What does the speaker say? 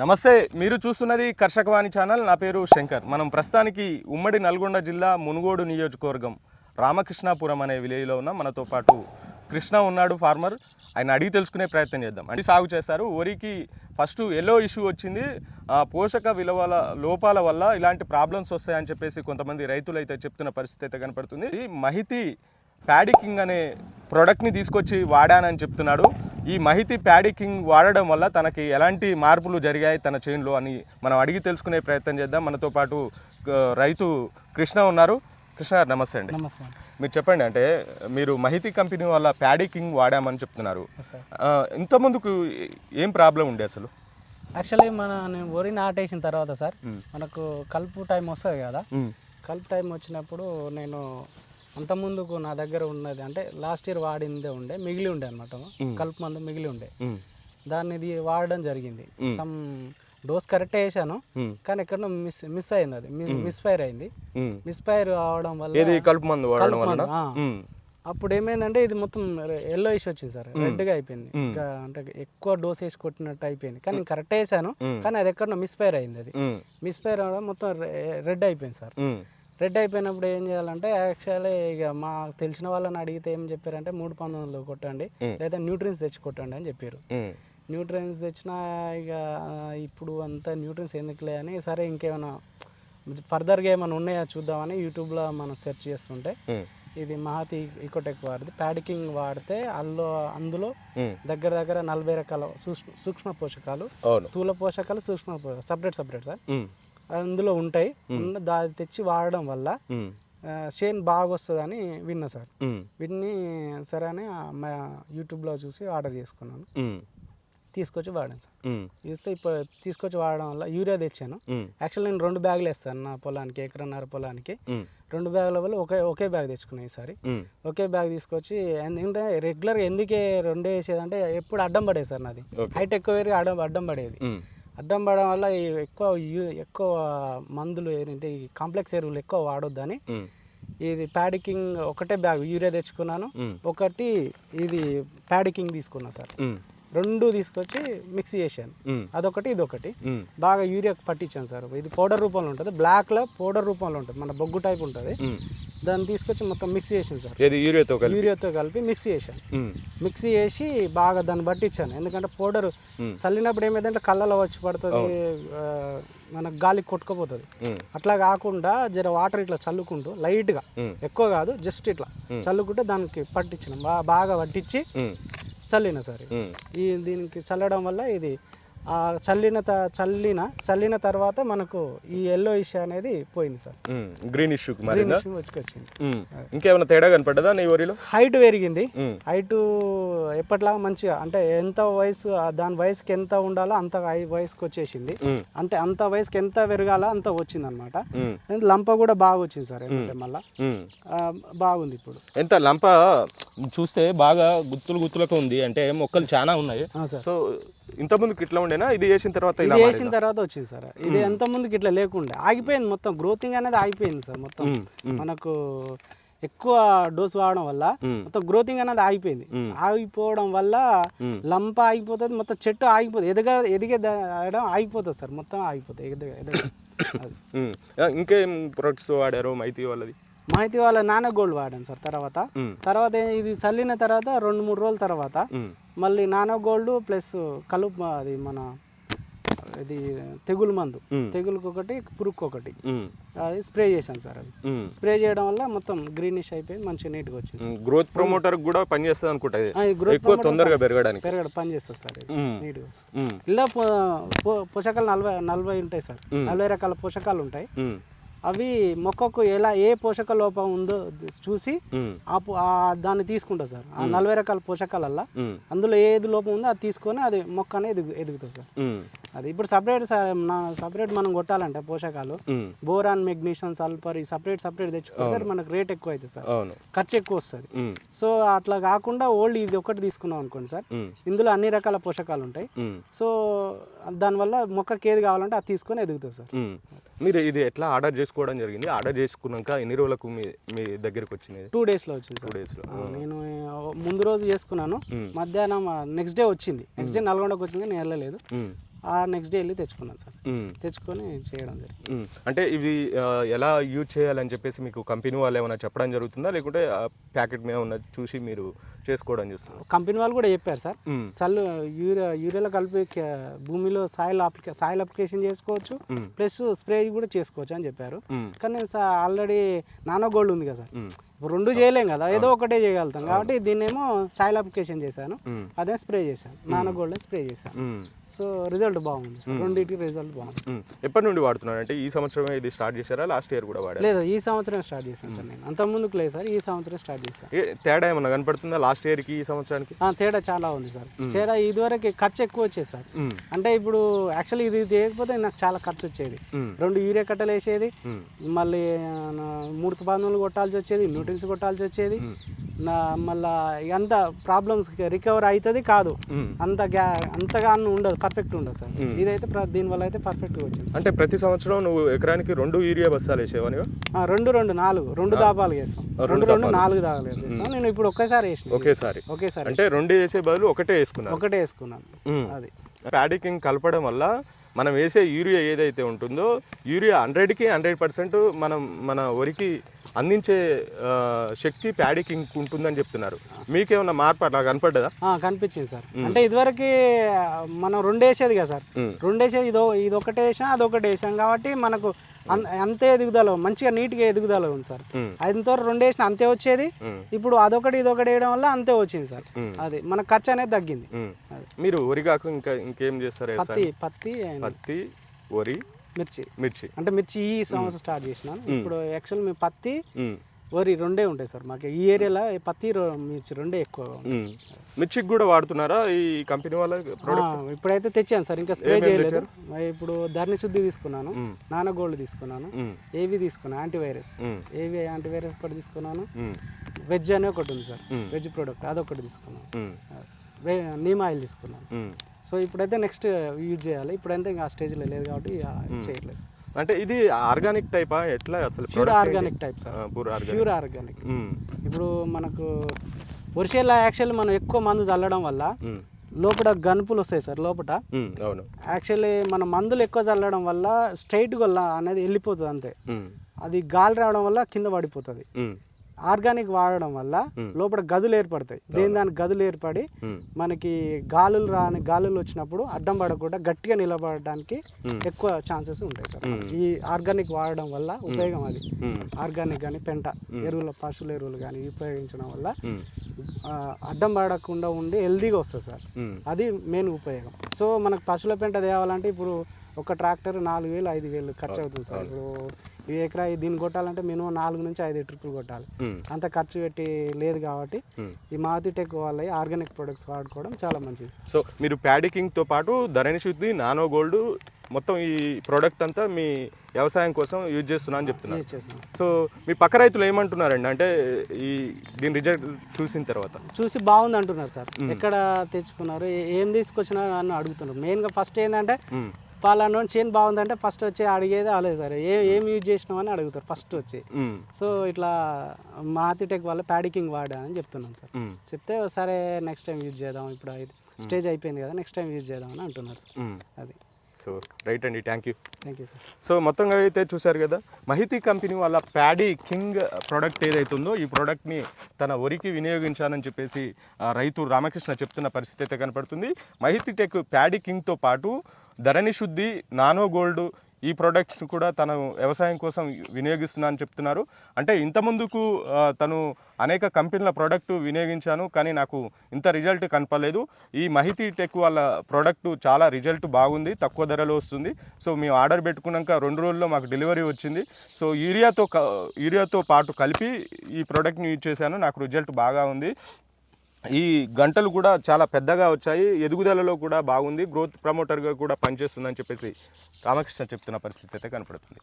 నమస్తే మీరు చూస్తున్నది కర్షకవాణి ఛానల్. నా పేరు శంకర్. మనం ప్రస్తుతానికి ఉమ్మడి నల్గొండ జిల్లా మునుగోడు నియోజకవర్గం రామకృష్ణాపురం అనే విలేజ్లో ఉన్న. మనతో పాటు కృష్ణ ఉన్నాడు ఫార్మర్. ఆయన అడిగి తెలుసుకునే ప్రయత్నం చేద్దాం. అంటే సాగు చేస్తారు. వరికి ఫస్ట్ ఎల్లో ఇష్యూ వచ్చింది. ఆ పోషక విలువల లోపాల వల్ల ఇలాంటి ప్రాబ్లమ్స్ వస్తాయని చెప్పేసి కొంతమంది రైతులు అయితే చెప్తున్న పరిస్థితి అయితే కనపడుతుంది. మహితి ప్యాడికింగ్ అనే ప్రోడక్ట్ని తీసుకొచ్చి వాడానని చెప్తున్నాడు. ఈ మహితి ప్యాడీ కింగ్ వాడడం వల్ల తనకి ఎలాంటి మార్పులు జరిగాయి తన చేనులో అని మనం అడిగి తెలుసుకునే ప్రయత్నం చేద్దాం. మనతో పాటు రైతు కృష్ణ ఉన్నారు. కృష్ణ గారు నమస్తే అండి. నమస్తే మీరు చెప్పండి అంటే మీరు మహితి కంపెనీ వల్ల ప్యాడీ కింగ్ వాడామని చెప్తున్నారు. సార్ ఆ, ఇంతకుముందుకు ఏం ప్రాబ్లం ఉండే అసలు? యాక్చువల్లీ మన నేను వరి నాటేసిన తర్వాత సార్. మనకు కలుపు టైం వస్తుంది కదా. కలుపు టైం వచ్చినప్పుడు నేను అంతకుముందుకు నా దగ్గర ఉన్నది అంటే లాస్ట్ ఇయర్ వాడిందే ఉండే మిగిలి ఉండే అనమాట కలుపు మందు మిగిలి ఉండే. దాన్ని ఇది వాడడం జరిగింది. సమ్ డోస్ కరెక్టే వేసాను కానీ ఎక్కడో మిస్ మిస్ అయింది అది మిస్ ఫైర్ అయింది. ఉమ్. మిస్ ఫైర్ అవడం వల్ల కలుపు మందు వాడడం అప్పుడు ఏమైందంటే ఇది మొత్తం ఎల్లో ఇష్యూ వచ్చింది సార్ రెడ్గా అయిపోయింది. ఇంకా అంటే ఎక్కువ డోస్ వేసి కొట్టినట్టు అయిపోయింది. కానీ కరెక్ట్ వేసాను కానీ అది ఎక్కడో మిస్ఫైర్ అయింది అది. మిస్ఫైర్ అవడం మొత్తం రెడ్ అయిపోయింది సార్. రెడ్ అయిపోయినప్పుడు ఏం చేయాలంటే యాక్చువల్లీ ఇక మా తెలిసిన వాళ్ళని అడిగితే ఏం చెప్పారంటే మూడు పంతొమ్మిదిలో కొట్టండి లేదా న్యూట్రియన్స్ తెచ్చి కొట్టండి అని చెప్పారు. న్యూట్రియన్స్ తెచ్చినా ఇక ఇప్పుడు అంతా న్యూట్రియన్స్ ఎందుకులే అని సరే ఇంకేమైనా ఫర్దర్గా ఏమైనా ఉన్నాయా చూద్దామని యూట్యూబ్లో మనం సెర్చ్ చేస్తుంటే ఇది మహతి ఈకోటెక్ వాడితే ప్యాడికింగ్ వాడితే అందులో అందులో. దగ్గర దగ్గర నలభై రకాల సూక్ష్మ సూక్ష్మ పోషకాలు స్థూల పోషకాలు సూక్ష్మ పోషకాలు సపరేట్ సపరేట్ సార్. అందులో ఉంటాయి. దాన్ని తెచ్చి వాడడం వల్ల షేన్ బాగా వస్తుందని విన్నా సార్. విన్ని సరే అని మా యూట్యూబ్లో చూసి ఆర్డర్ చేసుకున్నాను. తీసుకొచ్చి వాడాను సార్. ఇస్తే ఇప్పుడు తీసుకొచ్చి వాడడం వల్ల యూరియా తెచ్చాను. ఉమ్, యాక్చువల్లీ నేను రెండు బ్యాగులు వేస్తాను నా పొలానికి ఎకరన్నర పొలానికి. రెండు బ్యాగుల వల్ల ఒకే ఒకే బ్యాగ్ తెచ్చుకున్నాను ఈసారి. ఒకే బ్యాగ్ తీసుకొచ్చి ఎందుకంటే రెగ్యులర్గా ఎందుకే రెండే వేసేదంటే ఎప్పుడు అడ్డం పడేది సార్ నాది. హైట్ ఎక్కువ అడ్డం అడ్డం పడేది. అడ్డం పడడం వల్ల ఎక్కువ ఎక్కువ మందులు ఏంటంటే ఈ కాంప్లెక్స్ ఎరువులు ఎక్కువ వాడొద్దని ఇది ప్యాడికింగ్ ఒకటే బ్యాగ్ యూరియా తెచ్చుకున్నాను. ఒకటి ఇది ప్యాడికింగ్ తీసుకున్నా సార్. రెండు తీసుకొచ్చి మిక్స్ చేశాను. అదొకటి ఇదొకటి. బాగా యూరియా పట్టించాను సార్. ఇది పౌడర్ రూపంలో ఉంటుంది. బ్లాక్లో పౌడర్ రూపంలో ఉంటుంది. మన బొగ్గు టైప్ ఉంటుంది. దాన్ని తీసుకొచ్చి మొత్తం మిక్స్ చేసాను సార్. ఏది? యూరియాతో కలిపి? యూరియాతో కలిపి మిక్స్ చేశాను. మిక్స్ చేసి బాగా దాన్ని పట్టించాను. ఎందుకంటే పౌడర్ చల్లినప్పుడు ఏమైందంటే కళ్ళలో వచ్చి పడుతుంది ఆ, మనకు గాలికి కొట్టుకుపోతుంది. అట్లా కాకుండా జర వాటర్ ఇట్లా చల్లుకుంటూ లైట్గా ఎక్కువ కాదు జస్ట్ ఇట్లా చల్లుకుంటే దానికి పట్టించిన. బాగా పట్టించి చల్లిన సార్ ఈ దీనికి చల్లడం వల్ల ఇది చల్లిన త చల్లిన చల్లిన తర్వాత మనకు ఈ ఎల్లో ఇష్యూ అనేది పోయింది సార్. గ్రీన్ ఇష్యూకి మరి గ్రీన్ ఇష్యూ వచ్చుకొచ్చింది. ఇంకేమైనా తేడా కనపడ్డదా నీ వరిలో హైట్ పెరిగింది. హైట్ ఎప్పటిలాగా మంచిగా అంటే ఎంత వయసు దాని వయసుకి ఎంత ఉండాలో అంత హై వయసుకి వచ్చేసింది. అంటే అంత వయసుకి ఎంత పెరగాలో అంత వచ్చింది అనమాట లంప కూడా బాగా వచ్చింది సార్ మళ్ళా. బాగుంది ఇప్పుడు. ఎంత? లంప చూస్తే బాగా గుత్తులు గుత్తులకు ఉంది. అంటే మొక్కలు చాలా ఉన్నాయి. సో ఇంత ముందుకు ఇట్లా ఉండేనా? ఇది చేసిన తర్వాత ఇది వేసిన తర్వాత వచ్చింది సార్. ఇది ఎంత ముందుకి ఇట్లా లేకుండే ఆగిపోయింది మొత్తం. గ్రోతింగ్ అనేది ఆగిపోయింది సార్ మొత్తం. మనకు ఎక్కువ డోస్ వాడడం వల్ల మొత్తం గ్రోతింగ్ అనేది ఆగిపోయింది. ఆగిపోవడం వల్ల లంప ఆగిపోతుంది మొత్తం చెట్టు ఆగిపోతుంది. ఎదగ ఎదిగే ఆగిపోతుంది సార్. మొత్తం ఆగిపోతుంది ఎదగ ఎదగ ఇంకేం ప్రొడక్ట్స్ వాడారు మైతి వాళ్ళది? మాహితి వాళ్ళ నాన్న గోల్డ్ వాడాను సార్ తర్వాత. తర్వాత ఇది చల్లిన తర్వాత రెండు మూడు రోజుల తర్వాత మళ్ళీ నానో గోల్డ్ ప్లస్ కలుపు అది మన ఇది తెగులు మందు. తెగులుకి ఒకటి పురుగుకి ఒకటి అది స్ప్రే చేశాను సార్ అది. స్ప్రే చేయడం వల్ల మొత్తం గ్రీనిష్ అయిపోయి మంచిగా నీట్గా వచ్చింది గ్రోత్ ప్రమోటర్ కూడా పనిచేస్తుంది అనుకుంటా ఎక్కువ తొందరగా పెరగడానికి. పెరగడం పని చేస్తుంది సార్ నీట్గా ఇలా పోషకాలు నలభై నలభై ఉంటాయి సార్. నలభై రకాల పోషకాలు ఉంటాయి. అవి మొక్కకు ఎలా ఏ పోషక లోపం ఉందో చూసి ఆ దాన్ని తీసుకుంటా సార్. ఆ నలభై రకాల పోషకాలల్లో అందులో ఏది లోపం ఉందో అది తీసుకొని అది మొక్క అనేది ఎదుగు ఎదుగుతుంది సార్. అది ఇప్పుడు సపరేట్ సపరేట్ మనం కొట్టాలంటే పోషకాలు. బోరాన్ మెగ్నీషియం సల్ఫర్ ఈ సపరేట్ సపరేట్ తెచ్చుకుంటే మనకు రేట్ ఎక్కువ అవుతుంది సార్. ఖర్చు ఎక్కువ వస్తుంది. సో అట్లా కాకుండా ఓల్డ్ ఇది ఒకటి తీసుకున్నాం అనుకోండి సార్. ఇందులో అన్ని రకాల పోషకాలు ఉంటాయి. సో దానివల్ల మొక్కకి ఏది కావాలంటే అది తీసుకొని ఎదుగుతుంది సార్. మీరు ఇది ఎట్లా ఆర్డర్ చేసుకోవడం జరిగింది? ఆర్డర్ చేసుకున్నాక ఎన్ని రోజులకు మీ మీ దగ్గరికి వచ్చింది? టూ డేస్లో వచ్చింది టూ డేస్లో. నేను ముందు రోజు చేసుకున్నాను. మధ్యాహ్నం నెక్స్ట్ డే వచ్చింది. నెక్స్ట్ డే నల్గొండకు వచ్చింది నేను వెళ్ళలేదు. ఆ నెక్స్ట్ డే వెళ్ళి తెచ్చుకున్నాను సార్. తెచ్చుకొని చేయడం జరిగింది. అంటే ఇవి ఎలా యూజ్ చేయాలని చెప్పేసి మీకు కంపెనీ వాళ్ళు ఏమైనా చెప్పడం జరుగుతుందా? లేకుంటే ప్యాకెట్ మీద ఉన్నది చూసి మీరు చేసుకోవడం చూస్తున్నారు? కంపెనీ వాళ్ళు కూడా చెప్పారు సార్. సల్లు యూరియా యూరియాలో కలిపి భూమిలో సాయిల్ అప్లికే సాయిల్ అప్లికేషన్ చేసుకోవచ్చు. ప్లస్ స్ప్రే కూడా చేసుకోవచ్చు అని చెప్పారు. కానీ ఆల్రెడీ నానో గోల్డ్ ఉంది కదా సార్. రెండు చేయలేం కదా ఏదో ఒకటే చేయగలుగుతాం. కాబట్టి దీన్నేమో సాయిల్ అప్లికేషన్ చేశాను. అదే స్ప్రే చేశాను. నానో గోల్డ్ స్ప్రే చేశాను. సో రిజల్ట్ బాగుంది సార్. రెండింటికి రిజల్ట్ బాగుంది. ఎప్పటి నుండి వాడుతున్నారు? అంటే ఈ సంవత్సరమే ఇది స్టార్ట్ చేశారా? లాస్ట్ ఇయర్ కూడా వాడారు? లేదు ఈ సంవత్సరం స్టార్ట్ చేశాను సార్ నేను. అంత ముందుకు లేదు సార్. ఈ సంవత్సరం స్టార్ట్ చేశాను. తేడా ఏమన్నా కనపడుతుందా లాస్ట్ ఇయర్కి ఈ సంవత్సరానికి? తేడా చాలా ఉంది సార్. తేడా ఇదివరకు ఖర్చు ఎక్కువ వచ్చేది సార్. అంటే ఇప్పుడు యాక్చువల్లీ ఇది చేయకపోతే నాకు చాలా ఖర్చు వచ్చేది. రెండు యూరియా కట్టలు వేసేది. మళ్ళీ మూడు పనులు కొట్టాల్సి వచ్చేది. న్యూట్రిన్స్ కొట్టాల్సి వచ్చేది. నా మళ్ళా ఎంత ప్రాబ్లమ్స్ రికవర్ అవుతుంది కాదు. అంత గ్యా అంతగా ఉండదు పర్ఫెక్ట్ ఉండదు సార్. ఇదైతే దీనివల్ల అయితే పర్ఫెక్ట్గా వచ్చింది. అంటే ప్రతి సంవత్సరం నువ్వు ఎకరానికి రెండు యూరియా బస్తాలు వేసేవానిగా ఆ, రెండు రెండు నాలుగు రెండు దాపాలు వేస్తాం. రెండు రెండు నాలుగు దాపాలు వేస్తాం. నేను ఇప్పుడు ఒకేసారి వేసిన. ఒకేసారి. ఒకేసారి అంటే రెండు వేసే బదులు ఒకటే వేసుకున్నారు ఒకటే వేసుకున్నాను. అది. ప్యాడికింగ్ కలపడం వల్ల మనం వేసే యూరియా ఏదైతే ఉంటుందో యూరియా హండ్రెడ్కి హండ్రెడ్ పర్సెంట్ మనం మన వరికి అందించే శక్తి ప్యాడికింగ్ ఉంటుందని చెప్తున్నారు. మీకేమన్నా మార్పు అట్లా కనపడ్డదా? కనిపించింది సార్. అంటే ఇదివరకు మనం రెండు వేసేది కదా సార్. రెండు వేసేది ఇదో ఇది ఒకటి వేసాం అది ఒకటి వేసాం కాబట్టి మనకు అంతే ఎదుగుదల మంచిగా నీట్గా ఎదుగుదల ఉంది సార్. ఐదుతో రెండు వేసిన అంతే వచ్చేది. ఇప్పుడు అదొకటి ఇదొకటి వేయడం వల్ల అంతే వచ్చింది సార్. అది మన ఖర్చు అనేది తగ్గింది. మీరు వరి కాక ఇంకా ఇంకేం చేస్తారు? పత్తి పత్తి పత్తి వరి మిర్చి. మిర్చి. అంటే మిర్చి ఈ సంవత్సరం స్టార్ట్ చేసినాను ఇప్పుడు యాక్చువల్ మేము పత్తి. వరి రెండే ఉంటాయి సార్ మాకు. ఈ ఏరియాలో పత్తి మిర్చి రెండే ఎక్కువ. మిర్చికి కూడా వాడుతున్నారా ఈ కంపెనీ వాళ్ళ ఇప్పుడైతే తెచ్చాను సార్ ఇంకా స్ప్రే చేయలేదు. ఇప్పుడు ధరణి శుద్ధి తీసుకున్నాను మ్మ్. నానో గోల్డ్ తీసుకున్నాను. ఏవి తీసుకున్నాను యాంటీవైరస్. ఏవి యాంటీవైరస్ ఒకటి తీసుకున్నాను. వెజ్ అనే ఒకటి ఉంది సార్. వెజ్ ప్రోడక్ట్ అదొకటి తీసుకున్నాను. నీమ్ ఆయిల్ తీసుకున్నాను. సో ఇప్పుడైతే నెక్స్ట్ యూజ్ చేయాలి ఇప్పుడైతే ఇంకా ఆ స్టేజ్లో లేదు కాబట్టి చేయట్లేదు అంటే ఇది ఆర్గానిక్ టైపా ఎట్లా అసలు pure organic? Type sir pure organic. ఇప్పుడు మనకు వర్షాల యాక్చువల్ మనం ఎక్కువ మందు చల్లడం వల్ల. లోపల గనుపులు వస్తాయి సార్ లోపల. అవును యాక్చువల్లీ మన మందులు ఎక్కువ చల్లడం వల్ల స్ట్రైట్గా అనేది వెళ్ళిపోతుంది అంతే. అది గాలి రావడం వల్ల కింద పడిపోతుంది. ఆర్గానిక్ వాడడం వల్ల లోపల గదులు ఏర్పడతాయి. దేని దానికి గదులు ఏర్పడి. మనకి గాలులు రాని గాలులు వచ్చినప్పుడు అడ్డం పడకుండా గట్టిగా నిలబడడానికి. ఎక్కువ ఛాన్సెస్ ఉంటాయి సార్. ఈ ఆర్గానిక్ వాడడం వల్ల ఉపయోగం అది. ఆర్గానిక్ కానీ పెంట ఎరువుల పశువుల ఎరువులు కానీ ఉపయోగించడం వల్ల అడ్డం పడకుండా ఉండి హెల్దీగా వస్తుంది సార్. అది మెయిన్ ఉపయోగం. సో మనకు పశువుల పెంట తేవాలంటే ఇప్పుడు ఒక ట్రాక్టర్ నాలుగు వేలు ఐదు వేలు ఖర్చు అవుతుంది సార్. ఇప్పుడు ఈ ఎకరా దీన్ని కొట్టాలంటే మినిమం నాలుగు నుంచి ఐదు ట్రిప్పులు కొట్టాలి. అంత ఖర్చు పెట్టి లేదు కాబట్టి. ఈ మారుతి టెక్ వాళ్ళ ఆర్గానిక్ ప్రొడక్ట్స్ వాడుకోవడం చాలా మంచిది సో మీరు ప్యాడికింగ్తో పాటు ధరణి శుద్ధి నానో గోల్డ్ మొత్తం ఈ ప్రోడక్ట్ అంతా మీ వ్యవసాయం కోసం యూజ్ చేస్తున్నా అని చెప్తున్నారు. చేస్తాం సో మీ పక్క రైతులు ఏమంటున్నారండి? అంటే ఈ దీని రిజల్ట్ చూసిన తర్వాత. చూసి బాగుంది అంటున్నారు సార్. ఎక్కడ తెచ్చుకున్నారు ఏ- తీసుకొచ్చినా అని అడుగుతున్నారు. మెయిన్గా ఫస్ట్ ఏంటంటే. పలానా చేను బాగుందంటే ఫస్ట్ వచ్చి అడిగేది అలే సార్. ఏ ఏం యూజ్ చేసినావు అని అడుగుతారు ఫస్ట్ వచ్చి. సో ఇట్లా మాతిటెక్ వల్ల ప్యాడికింగ్ వాడా అని చెప్తున్నాను సార్. చెప్తే సరే నెక్స్ట్ టైం యూజ్ చేద్దాం ఇప్పుడు అయితే. స్టేజ్ అయిపోయింది కదా నెక్స్ట్ టైం యూజ్ చేద్దాం అని అంటున్నారు సార్. అది. సో రైట్ అండి thank you thank you sir so మొత్తంగా అయితే చూశారు కదా మహితి కంపెనీ వాళ్ళ ప్యాడీ కింగ్ ప్రోడక్ట్ ఏదైతే ఉందో ఈ ప్రోడక్ట్ని తన వరికి వినియోగించాలని చెప్పేసి ఆ, రైతు రామకృష్ణ చెప్తున్న పరిస్థితి అయితే కనపడుతుంది. మహితి టెక్ ప్యాడీ కింగ్తో పాటు ధరణి శుద్ధి నానో గోల్డ్ ఈ ప్రోడక్ట్స్ కూడా తను వ్యవసాయం కోసం వినియోగిస్తున్నా అని చెప్తున్నారు. అంటే ఇంత ముందుకు తను అనేక కంపెనీల ప్రోడక్ట్ వినియోగించాను కానీ నాకు ఇంత రిజల్ట్ కనపలేదు ఈ మహితి టెక్ వాళ్ళ ప్రోడక్ట్ చాలా రిజల్ట్ బాగుంది తక్కువ ధరలో వస్తుంది. సో మేము ఆర్డర్ పెట్టుకున్నాక రెండు రోజుల్లో మాకు డెలివరీ వచ్చింది. సో యూరియాతో క- యూరియాతో పాటు కలిపి ఈ ప్రోడక్ట్ని యూజ్ చేశాను నాకు రిజల్ట్ బాగా ఉంది. ఈ గంటలు కూడా చాలా పెద్దగా వచ్చాయి. ఎదుగుదలలో కూడా బాగుంది. గ్రోత్ ప్రమోటర్గా కూడా పనిచేస్తుందని చెప్పేసి రామకృష్ణ చెప్తున్న పరిస్థితి అయితే కనపడుతుంది.